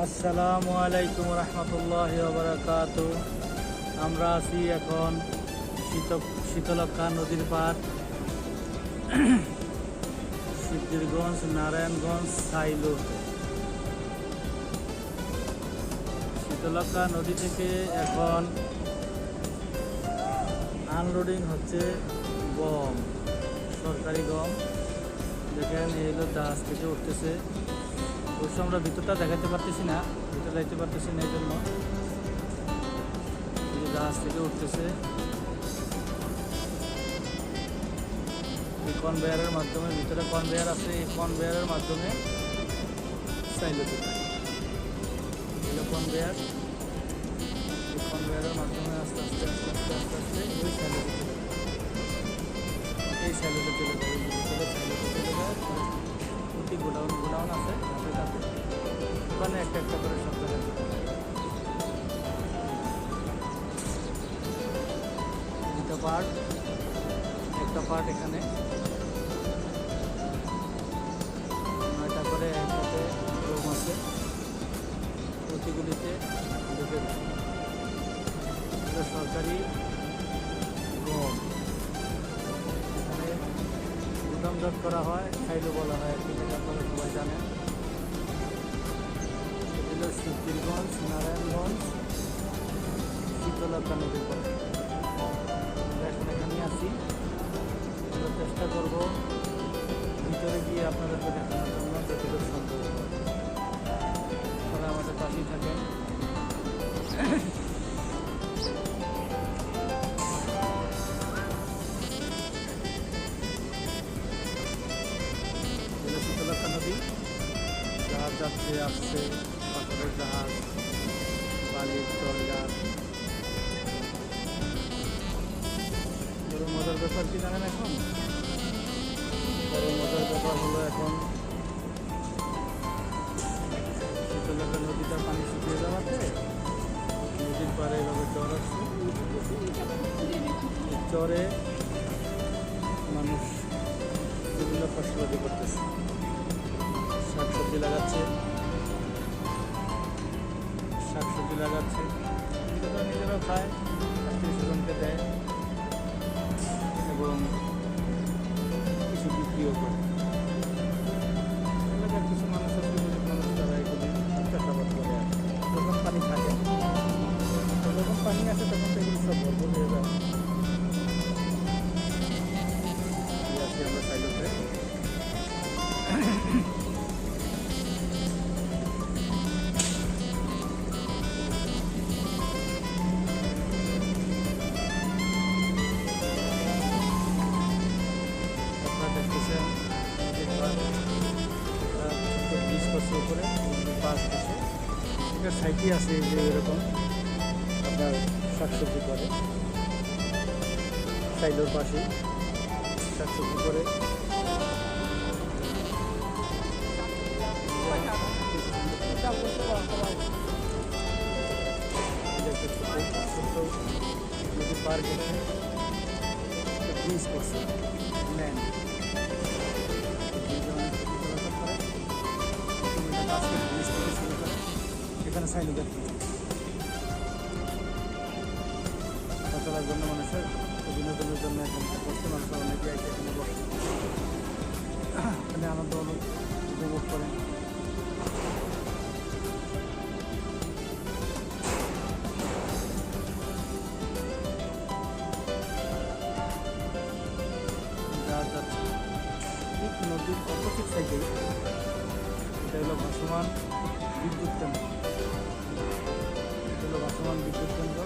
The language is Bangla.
আসসালামু আলাইকুম রহমতুল্লাহ বারাকাত আমরা আছি এখন শীত শীতলক্ষা নদীর পার সিদ্ধিরগঞ্জ, নারায়ণগঞ্জ, সাইলু। শীতলক্ষা নদী থেকে এখন আনলোডিং হচ্ছে গম, সরকারি গম। দেখেন হলো জাহাজ থেকে উঠতেছে। অবশ্য আমরা ভিতরটা দেখাতে পারতেছি না, ভিতরে যাইতে পারতেছি না এই জন্য জাহাজ থেকে উঠতেছে। এই কনভেয়ারের মাধ্যমে, ভিতরে কনভেয়ার আছে, এই কনভেয়ারের মাধ্যমে চাইলে কনভেয়ার এই কনভেয়ারের মাধ্যমে আস্তে আস্তে আস্তে আস্তে আস্তে আস্তে ওই চলে যায়। এই সাইলেতে চলে সাইলেতে চলে যায়। ওখানে একটা একটা করে জায়গায় দুটো পার্ট একটা পার্ট এখানে। নয়টা করে একসাথে রুম আছে। প্রতিগুলিতে সরকারি গম এখানে গুদামজাত করা হয়, খাইলো বলা হয় আর কি সবাই জানেন। নারায়ণগঞ্জ শীতলতা নদীর পরে এখন এখানে আছি আমরা চেষ্টা করব ভিতরে গিয়ে আপনাদেরকে দেখানোর জন্য যতটুকু সম্ভব আমাদের পাশেই থাকেন শীতলতা নদী জাহাজ যাচ্ছে মজার ব্যাপার কি এখন মজার ব্যাপার হলো এখন যাওয়াতে নদীর মানুষ বিভিন্ন ফসলাদি করতেছে। শাকসবজি লাগাচ্ছে। শাকসবজি যাচ্ছে নিজেরা খায় আত্মীয় স্বজনকে দেয়। বছর উপরে পাঁচ বছর এটার সাইডই আছে যে এরকম আপনার শাকসবজি করে। সাইডের পাশে শাকসবজি করে। এটা একটা ছোট্ট ছোট্ট নদী পার গেছে ব্রিজ করছে ল্যান্ড এখানে সাইনি চলার জন্য মানুষের বিনোদনের জন্য এখানে বসতে মানুষ অনেকে এসে এখানে এখানে আনন্দ উপভোগ করেন নদীর অপোজিট সাইডে এটা হলো ভাসমান বিদ্যুৎ কেন্দ্র। এটা হলো ভাসমান বিদ্যুৎ কেন্দ্র।